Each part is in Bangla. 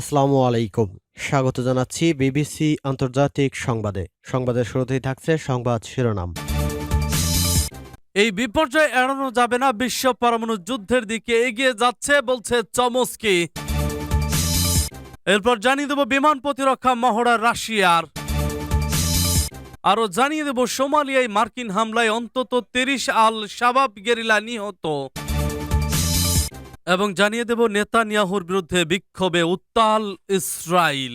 আসসালামু আলাইকুম। স্বাগত জানাচ্ছি বিবিসি আন্তর্জাতিক সংবাদে। সংবাদের শুরুতেই থাকছে সংবাদ শিরোনাম। এই বিপর্যয় এড়ানো যাবে না, বিশ্ব পরমাণু যুদ্ধের দিকে এগিয়ে যাচ্ছে বলছে চমস্কি। এরপর জানিয়ে দেব বিমান প্রতিরক্ষা মহড়া রাশিয়ার। আরও জানিয়ে দেব, সোমালিয়ায় মার্কিন হামলায় অন্তত তিরিশ আল শাবাব গেরিলা নিহত। এবং জানিয়ে দেব নেতানিয়াহুর বিরুদ্ধে বিক্ষোভে উত্তাল ইসরায়েল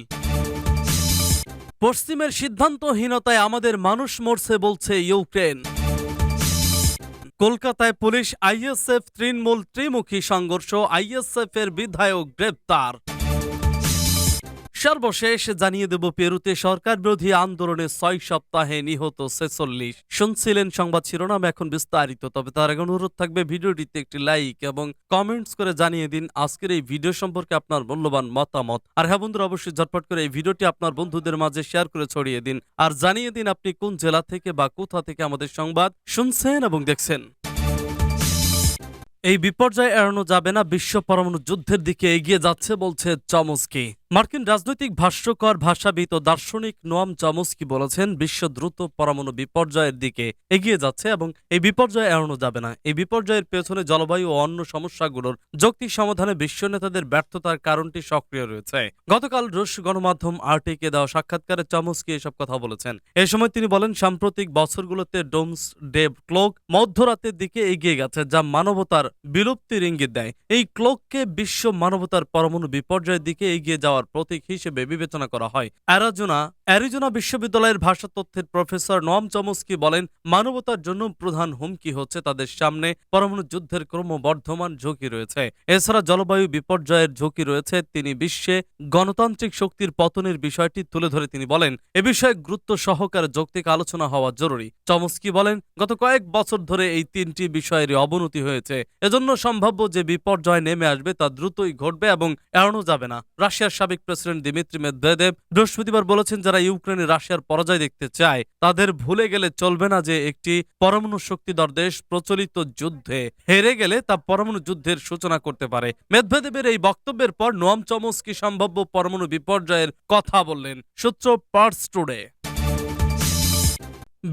পশ্চিমের সিদ্ধান্তহীনতায় আমাদের মানুষ মরছে বলছে ইউক্রেন। কলকাতায় পুলিশ আইএসএফ তৃণমূল ত্রিমুখী সংঘর্ষ আইএসএফ এর বিধায়ক গ্রেপ্তার। সর্বশেষ জানিয়ে দেব পেরুতে সরকার বিরোধী আন্দোলনে ছয় সপ্তাহে নিহত ছেচল্লিশ। শুনছিলেন সংবাদ শিরোনাম, এখন বিস্তারিত। তবে তার আগে অনুরোধ থাকবে ভিডিওটিতে একটি লাইক এবং কমেন্টস করে জানিয়ে দিন আজকের এই ভিডিও সম্পর্কে আপনার মূল্যবান মতামত। আর হ্যাঁ বন্ধুরা, অবশ্যই ঝটপট করে এই ভিডিওটি আপনার বন্ধুদের মাঝে শেয়ার করে ছড়িয়ে দিন। আর জানিয়ে দিন আপনি কোন জেলা থেকে বা কোথা থেকে আমাদের সংবাদ শুনছেন এবং দেখছেন। এই বিপর্যয় এড়ানো যাবে না, বিশ্ব পরমাণু যুদ্ধের দিকে এগিয়ে যাচ্ছে, বলছে চমস্কি। মার্কিন রাজনৈতিক ভাষ্যকর, ভাষাবিদ ও দার্শনিক নোয়াম চমস্কি বলেছেন, বিশ্ব দ্রুত পরমাণু বিপর্যয়ের দিকে এগিয়ে যাচ্ছে এবং এই বিপর্যয় এড়ানো যাবে না। এই বিপর্যয়ের পেছনে জলবায়ু ও অন্য সমস্যাগুলোর যৌক্তিক সমাধানে বিশ্ব নেতাদের ব্যর্থতার কারণটি সক্রিয় রয়েছে। গতকাল রুশ গণমাধ্যম আরটিকে দেওয়া সাক্ষাৎকারে চমস্কি এসব কথা বলেছেন। এ সময় তিনি বলেন, সাম্প্রতিক বছরগুলোতে ডোমস ডেভ ক্লোক মধ্যরাতের দিকে এগিয়ে গেছে, যা মানবতার বিলুপ্তির ইঙ্গিত দেয়। এই ক্লোককে বিশ্ব মানবতার পরমাণু বিপর্যয়ের দিকে এগিয়ে যাওয়ার প্রতীক হিসেবে বিবেচনা করা হয়। অ্যারাজোনা, অ্যারিজোনা বিশ্ববিদ্যালয়ের ভাষা তথ্যের প্রফেসর নম চমস্কি বলেন, মানবতার জন্য প্রধান হুমকি হচ্ছে তাদের সামনে পরমাণু যুদ্ধের ক্রমবর্ধমান ঝুঁকি রয়েছে। এছাড়া জলবায়ু বিপর্যয়ের ঝুঁকি রয়েছে, তিনি বিশ্বে গণতান্ত্রিক শক্তির পতনের বিষয়টি তুলে ধরে তিনি বলেন, এ বিষয়ে গুরুত্ব সহকারে যৌক্তিক আলোচনা হওয়া জরুরি। চমস্কি বলেন, গত কয়েক বছর ধরে এই তিনটি বিষয়ের অবনতি হয়েছে। এজন্য সম্ভাব্য যে বিপর্যয় নেমে আসবে তা দ্রুতই ঘটবে এবং এড়ানো যাবে না। রাশিয়ার সাবেক প্রেসিডেন্ট দিমিত্রি মেদভেদেব বৃহস্পতিবার বলেছেন, যারা ইউক্রেনে রাশিয়ার পরাজয় দেখতে চায়, তাদের ভুলে গেলে চলবে না যে একটি পরমাণু শক্তিধর দেশ প্রচলিত যুদ্ধে হেরে গেলে তা পরমাণু যুদ্ধের সূচনা করতে পারে। মেদভেদেবের এই বক্তব্যের পর নোয়াম চমস্কি সম্ভাব্য পরমাণু বিপর্যয়ের কথা বললেন সূত্র পার্স টুডে।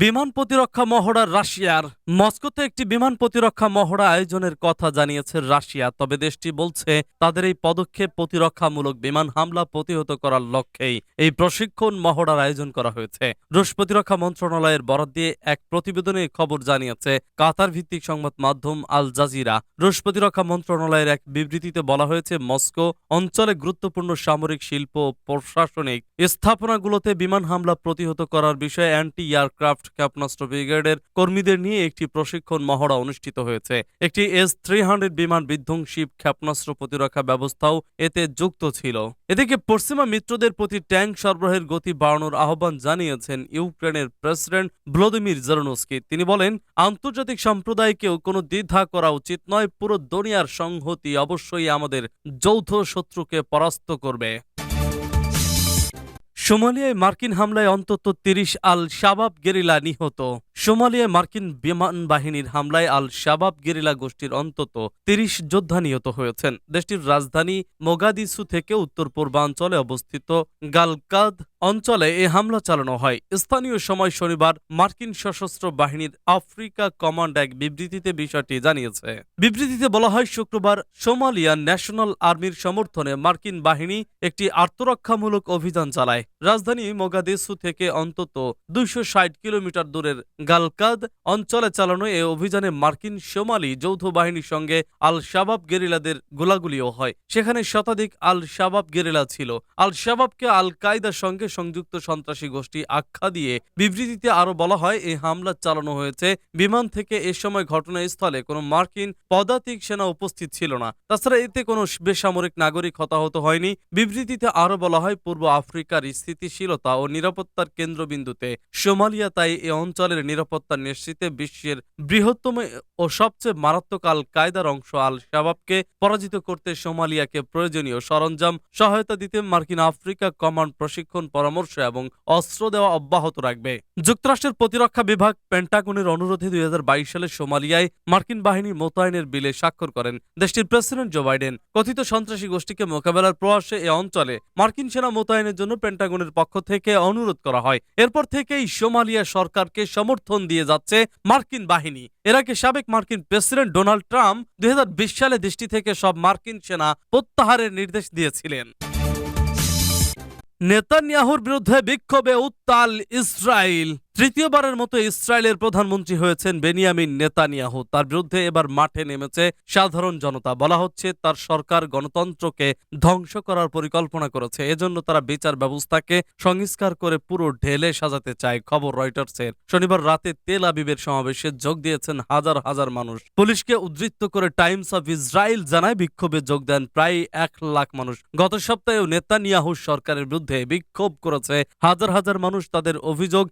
বিমান প্রতিরক্ষা মহড়া রাশিয়ার মস্কোতে একটি বিমান প্রতিরক্ষা মহড়া আয়োজনের কথা জানিয়েছে রাশিয়া, তবে দেশটি বলছে তাদের এই পদক্ষেপ প্রতিরক্ষামূলক বিমান হামলা প্রতিহত করার লক্ষ্যেই এই প্রশিক্ষণ মহড়ার আয়োজন করা হয়েছে। রুশ প্রতিরক্ষা মন্ত্রণালয়ের বরাদ দিয়ে এক প্রতিবেদনে খবর জানিয়েছে কাতার ভিত্তিক সংবাদ মাধ্যম আল জাজিরা। রুশ প্রতিরক্ষা মন্ত্রণালয়ের এক বিবৃতিতে বলা হয়েছে, মস্কো অঞ্চলে গুরুত্বপূর্ণ সামরিক শিল্প প্রশাসনিক স্থাপনাগুলোতে বিমান হামলা প্রতিহত করার বিষয়ে অ্যান্টি এয়ারক্রাফট ক্ষেপণাস্ত্র ব্রিগেডের কর্মীদের নিয়ে একটি প্রশিক্ষণ মহড়া অনুষ্ঠিত হয়েছে। একটি এস থ্রি হান্ড্রেড বিমান বিধ্বংসী ক্ষেপণাস্ত্র প্রতিরক্ষা ব্যবস্থাও এতে যুক্ত ছিল। এদিকে পশ্চিমা মিত্রদের প্রতি ট্যাঙ্ক সরবরাহের গতি বাড়ানোর আহ্বান জানিয়েছেন ইউক্রেনের প্রেসিডেন্ট ভ্লোদিমির জেরনস্কি। তিনি বলেন, আন্তর্জাতিক সম্প্রদায়কেও কোনো দ্বিধা করা উচিত নয়, পুরো দুনিয়ার সংহতি অবশ্যই আমাদের যৌথ শত্রুকে পরাস্ত করবে। সোমালিয়ায় মার্কিন হামলায় অন্তত তিরিশ আল শাবাব গেরিলা নিহত। সোমালিয়ায় মার্কিন বিমান বাহিনীর হামলায় আল শাবাব গেরিলা গোষ্ঠীর অন্তত তিরিশ যোদ্ধা নিহত হয়েছেন। দেশটির রাজধানী মোগাদিসু থেকে উত্তর পূর্বাঞ্চলে অবস্থিত গালকাদ অঞ্চলে এ হামলা চালানো হয়। স্থানীয় সময় শনিবার মার্কিন সশস্ত্র বাহিনীর আফ্রিকা কমান্ড এক বিবৃতিতে বিষয়টি জানিয়েছে। বিবৃতিতে বলা হয়, শুক্রবার সোমালিয়া ন্যাশনাল আর্মির সমর্থনে মার্কিন বাহিনী একটি আত্মরক্ষামূলক অভিযান চালায়। রাজধানী মোগাদিসু থেকে অন্তত দুইশো ষাট কিলোমিটার দূরের গালকাদ অঞ্চলে চালানো এ অভিযানে মার্কিন সোমালি যৌথ বাহিনীর সঙ্গে আল শাবাব গেরিলাদের গোলাগুলিও হয়। সেখানে শতাধিক আল শাবাব গেরিলা ছিল। আল শাবাবকে আল কায়দার সঙ্গে সংযুক্ত সন্ত্রাসী গোষ্ঠী আখ্যা দিয়ে বিবৃতিতে আরও বলা হয় এই হামলা চালানো হয়েছে। বিমান থেকে এ সময় ঘটনাস্থলে কোনো মার্কিন পদাতিক সেনা উপস্থিত ছিল না। তাছাড়া এতে কোনো বেসামরিক নাগরিক হতাহত হয়নি। বিবৃতিতে আরও বলা হয়, পূর্ব আফ্রিকার স্থিতি স্থিতিশীলতা ও নিরাপত্তার কেন্দ্রবিন্দুতে সোমালিয়া তাই এ অঞ্চলের নিরাপত্তা নিশ্চিতে বিশ্বের বৃহত্তম ও সবচেয়ে মারাত্মক আল কায়দার অংশ আল শাবাবকে পরাজিত করতে সোমালিয়াকে প্রয়োজনীয় সরঞ্জাম সহায়তা দিতে মার্কিন আফ্রিকা কমান্ড প্রশিক্ষণ পরামর্শ এবং অস্ত্র দেওয়া অব্যাহত রাখবে। যুক্তরাষ্ট্রের প্রতিরক্ষা বিভাগ পেন্টাগনের অনুরোধে দুই হাজার বাইশ সালে সোমালিয়ায় মার্কিন বাহিনী মোতায়েনের বিলে স্বাক্ষর করেন দেশটির প্রেসিডেন্ট জো বাইডেন। কথিত সন্ত্রাসী গোষ্ঠীকে মোকাবেলার প্রয়াসে এ অঞ্চলে মার্কিন সেনা মোতায়েনের জন্য পেন্টাগনের পক্ষ থেকে অনুরোধ করা হয়। এরপর থেকেই সোমালিয়া সরকারকে সমর্থন দিয়ে যাচ্ছে মার্কিন বাহিনী। এর আগে সাবেক মার্কিন প্রেসিডেন্ট ডোনাল্ড ট্রাম্প দুই হাজার বিশ সালে দেশটি থেকে সব মার্কিন সেনা প্রত্যাহারের নির্দেশ দিয়েছিলেন। নেতানিয়াহুর বিরুদ্ধে বিক্ষোভে উত্তাল ইসরায়েল। তৃতীয়বারের মতো ইসরায়েলের প্রধানমন্ত্রী হয়েছেন বেনিয়ামিন নেতানিয়াহু। তার বিরুদ্ধে এবার মাঠে নেমেছে সাধারণ জনতা। বলা হচ্ছে, তার সরকার গণতন্ত্রকে ধ্বংস করার পরিকল্পনা করেছে। এজন্য তারা বিচার ব্যবস্থাকে সংস্কার করে পুরো ঢেলে সাজাতে চায়, খবর রয়টার্সের। শনিবার রাতে তেল আবিবের সমাবেশে যোগ দিয়েছেন হাজার হাজার মানুষ। পুলিশকে উদ্ধৃত করে টাইমস অফ ইসরায়েল জানায়, বিক্ষোভে যোগ দেন প্রায় এক লাখ মানুষ। গত সপ্তাহেও নেতানিয়াহু সরকারের বিরুদ্ধে বিক্ষোভ করেছে হাজার হাজার মানুষ। তাদের অভিযোগ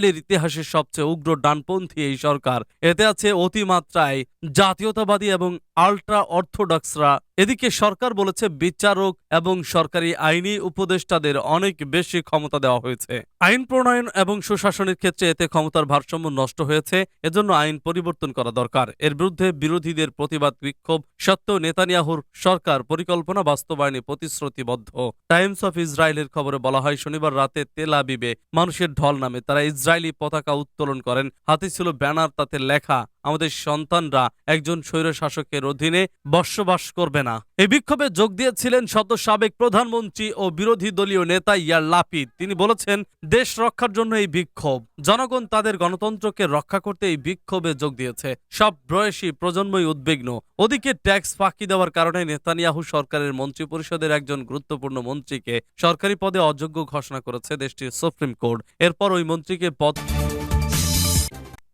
ইসরায়েলের ইতিহাসের সবচেয়ে উগ্র ডানপন্থী এই সরকার। এতে আছে অতিমাত্রায় জাতীয়তাবাদী এবং আল্ট্রা অর্থোডক্সরা এদিকে সরকার বলেছে বিচারক এবং সরকারি আইনি উপদেষ্টাদের অনেক বেশি ক্ষমতা দেওয়া হয়েছে। আইন প্রণয়ন এবং সুশাসনের ক্ষেত্রে এতে ক্ষমতার ভারসাম্য নষ্ট হয়েছে, এজন্য আইন পরিবর্তন করা দরকার। এর বিরুদ্ধে বিরোধীদের প্রতিবাদ বিক্ষোভ সত্ত্বেও নেতানিয়াহুর সরকার পরিকল্পনা বাস্তবায়নে প্রতিশ্রুতিবদ্ধ। টাইমস অফ ইসরায়েলের খবরে বলা হয়, শনিবার রাতে তেল আবিবে মানুষের ঢল নামে তারা ইসরায়েলি পতাকা উত্তোলন করেন। হাতে ছিল ব্যানার, তাতে লেখা, আমাদের সন্তানরা একজন স্বৈরশাসকের অধীনে বসবাস করবে না। এই বিক্ষোভে যোগ দিয়েছিলেন শত সাবেক প্রধানমন্ত্রী ও বিরোধী দলীয় নেতা ইয়ার লাপিদ। তিনি বলেছেন, দেশ রক্ষার জন্য এই বিক্ষোভ। জনগণ তাদের গণতন্ত্রকে রক্ষা করতে এই বিক্ষোভে যোগ দিয়েছে। সব বয়সী প্রজন্মই উদ্বিগ্ন। ওদিকে ট্যাক্স ফাঁকি দেওয়ার কারণে নেতানিয়াহু সরকারের মন্ত্রী পরিষদের একজন গুরুত্বপূর্ণ মন্ত্রীকে সরকারি পদে অযোগ্য ঘোষণা করেছে দেশটির সুপ্রিম কোর্ট। এরপর ওই মন্ত্রীকে পদ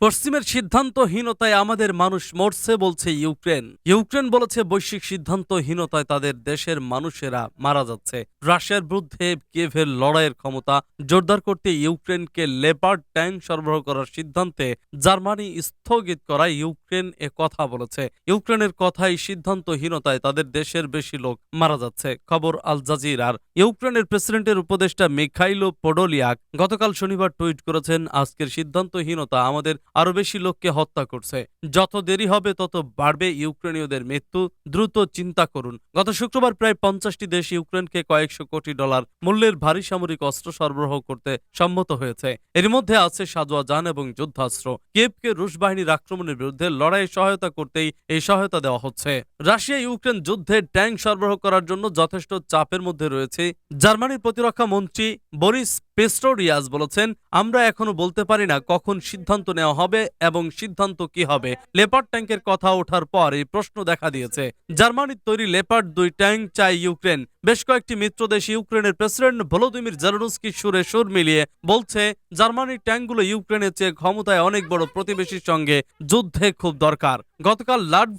পশ্চিমের সিদ্ধান্তহীনতায় আমাদের মানুষ মরছে বলছে ইউক্রেন। ইউক্রেন বলেছে বৈশ্বিক সিদ্ধান্তহীনতায় তাদের দেশের মানুষেরা মারা যাচ্ছে। রাশিয়ার বিরুদ্ধে কিয়েভের লড়াইয়ের ক্ষমতা জোরদার করতে ইউক্রেনকে লেপার্ড ট্যাঙ্ক সরবরাহ করার সিদ্ধান্তে জার্মানি স্থগিত করায় ইউক্রেন এ কথা বলেছে। ইউক্রেনের কথাই সিদ্ধান্তহীনতায় তাদের দেশের বেশি লোক মারা যাচ্ছে। খবর আল জাজিরার। ইউক্রেনের প্রেসিডেন্টের উপদেষ্টা মিখাইলো পোডোলিয়াক গতকাল শনিবার টুইট করেছেন, আজকের সিদ্ধান্তহীনতা আমাদের আরও বেশি লোককে হত্যা করছে। যত দেরি হবে, তত বাড়বে ইউক্রেনীয়দের মৃত্যু। দ্রুত চিন্তা করুন। গত শুক্রবার প্রায় পঞ্চাশটি দেশ ইউক্রেনকে কয়েকশো কোটি ডলার মূল্যের ভারী সামরিক অস্ত্র সরবরাহ করতে সম্মত হয়েছে। এর মধ্যে আছে সাজোয়া যান এবং যুদ্ধাস্ত্র। কেপকে রুশ বাহিনীর আক্রমণের বিরুদ্ধে লড়াইয়ে সহায়তা করতেই এই সহায়তা দেওয়া হচ্ছে। রাশিয়া ইউক্রেন যুদ্ধে ট্যাঙ্ক সরবরাহ করার জন্য যথেষ্ট চাপের মধ্যে রয়েছে। জার্মানির প্রতিরক্ষা মন্ত্রী বরিস পেস্টোরিয়াস বলেছেন, আমরা এখনও বলতে পারি না কখন সিদ্ধান্ত নেওয়া হবে এবং সিদ্ধান্ত কি হবে। লেপার্ড ট্যাঙ্কের কথা ওঠার পর এই প্রশ্ন দেখা দিয়েছে। জার্মানির তৈরি লেপার্ড দুই ট্যাঙ্ক চাই ইউক্রেন। বেশ কয়েকটি মিত্র দেশ ইউক্রেনের প্রেসিডেন্ট ভলোদিমির জেলনস্কি সুরে সুর মিলিয়ে বলছে, জার্মানির ট্যাঙ্কগুলো ইউক্রেনের চেয়ে ক্ষমতায় অনেক বড় প্রতিবেশীর সঙ্গে যুদ্ধে খুব দরকার। গতকাল লাড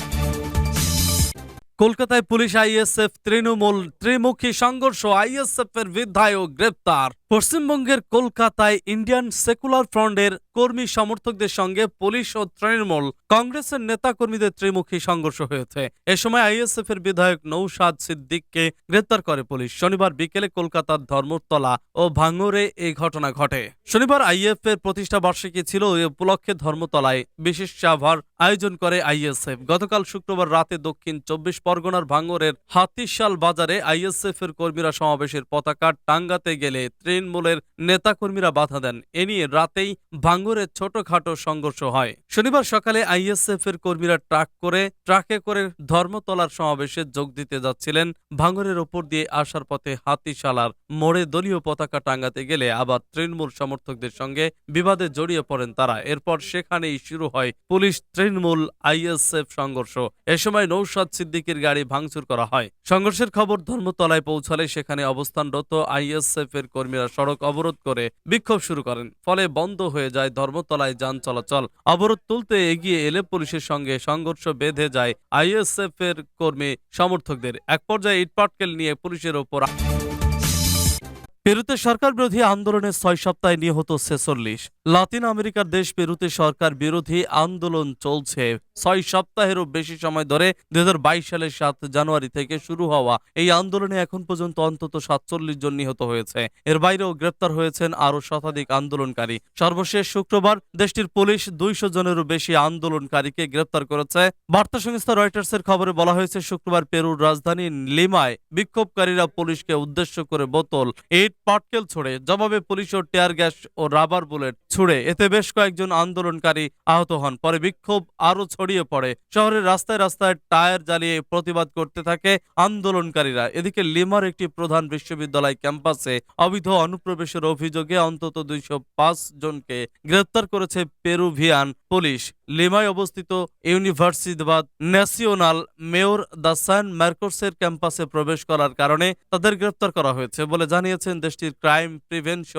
কলকাতায় পুলিশ আইএসএফ তৃণমূল ত্রিমুখী সংঘর্ষ আইএসএফ এর বিধায়ক গ্রেপ্তার। পশ্চিমবঙ্গের কলকাতায় ইন্ডিয়ান সেকুলার ফ্রন্টের কর্মী সমর্থকদের সঙ্গে পুলিশ ও তৃণমূল কংগ্রেসের নেতাকর্মীদের ত্রিমুখী সংঘর্ষ হয়েছে। এ সময় আইএসএফ এর বিধায়ক নৌসাদ সিদ্দিককে গ্রেপ্তার করে পুলিশ। শনিবার বিকেলে কলকাতার ধর্মতলা ও ভাঙরে এই ঘটনা ঘটে। শনিবার আইএফ এর প্রতিষ্ঠা বার্ষিকী ছিল, এ উপলক্ষে ধর্মতলায় বিশেষ সভার আয়োজন করে আইএসএফ। গতকাল শুক্রবার রাতে দক্ষিণ চব্বিশ পরগনার ভাঙরের হাতিশাল বাজারে আইএসএফ এর কর্মীরা সমাবেশের পতাকা টাঙ্গাতে গেলে তৃণমূলের নেতাকর্মীরা বাধা দেন। এ নিয়ে রাতেই ভাঙ্গুরে ছোটখাটো সংঘর্ষ হয়। শনিবার সকালে আইএসএফ এর কর্মীরা ট্রাক করে, ট্রাকে করে ধর্মতলার সমাবেশে যোগ দিতে যাচ্ছিলেন। ভাঙ্গরের ওপর দিয়ে আসার পথে হাতিশালার মোড়ে দলীয় পতাকা টাঙ্গাতে গেলে আবার তৃণমূল সমর্থকদের সঙ্গে বিবাদে জড়িয়ে পড়েন তারা। এরপর সেখানেই শুরু হয় পুলিশ তৃণমূল আইএসএফ সংঘর্ষ। এ সময় নৌসাদ সিদ্দিকের গাড়ি ভাঙচুর করা হয়। সংঘর্ষের খবর ধর্মতলায় পৌঁছালে সেখানে অবস্থানরত আইএসএফ এর কর্মীরা সড়ক অবরোধ করে বিক্ষোভ শুরু করেন। ফলে বন্ধ হয়ে যায় ধর্মতলায় যান চলাচল। অবরোধ তুলতে এগিয়ে এলে পুলিশের সঙ্গে সংঘর্ষ বেঁধে যায় আইএসএফ এর কর্মী সমর্থকদের। এক পর্যায়ে ইটপাটকেল নিয়ে পুলিশের ওপর পেরুতে সরকার বিরোধী আন্দোলনে ছয় সপ্তাহে নিহত ছেচল্লিশ। লাতিন আমেরিকার দেশ পেরুতে সরকার বিরোধী আন্দোলন চলছে। ছয় সপ্তাহেরও বেশি সময় ধরে দু হাজার বাইশ সালের সাত জানুয়ারি থেকে শুরু হওয়া এই আন্দোলনে এখন পর্যন্ত অন্তত সাতচল্লিশ জন নিহত হয়েছে। এর বাইরেও গ্রেপ্তার হয়েছেন আরও শতাধিক আন্দোলনকারী। সর্বশেষ শুক্রবার দেশটির পুলিশ দুইশো জনেরও বেশি আন্দোলনকারীকে গ্রেপ্তার করেছে। বার্তা সংস্থা রয়টার্সের খবরে বলা হয়েছে, শুক্রবার পেরুর রাজধানী লিমায় বিক্ষোভকারীরা পুলিশকে উদ্দেশ্য করে বোতল, ইট পাটকেল ছুড়ে, জবাবে পুলিশ ও টিয়ার গ্যাস ও রাবার বুলেট ছুড়ে, এতে বেশ কয়েকজন আন্দোলনকারী আহত হন। পরে বিক্ষোভ আরও ছড়িয়ে পড়ে। শহরের রাস্তায় রাস্তায় টায়ার জ্বালিয়ে প্রতিবাদ করতে থাকে আন্দোলনকারীরা। এদিকে লিমার একটি প্রধান বিশ্ববিদ্যালয় ক্যাম্পাসে অবৈধ অনুপ্রবেশের অভিযোগে অন্তত দুইশো পাঁচ জনকে গ্রেপ্তার করেছে পেরুভিয়ান পুলিশ। লিমায় অবস্থিত Universidad National Mayor de San মার্কোসের ক্যাম্পাসে প্রবেশ করার কারণে তাদের গ্রেপ্তার করা হয়েছে বলে জানিয়েছেন দেশটির ক্রাইম প্রিভেনশন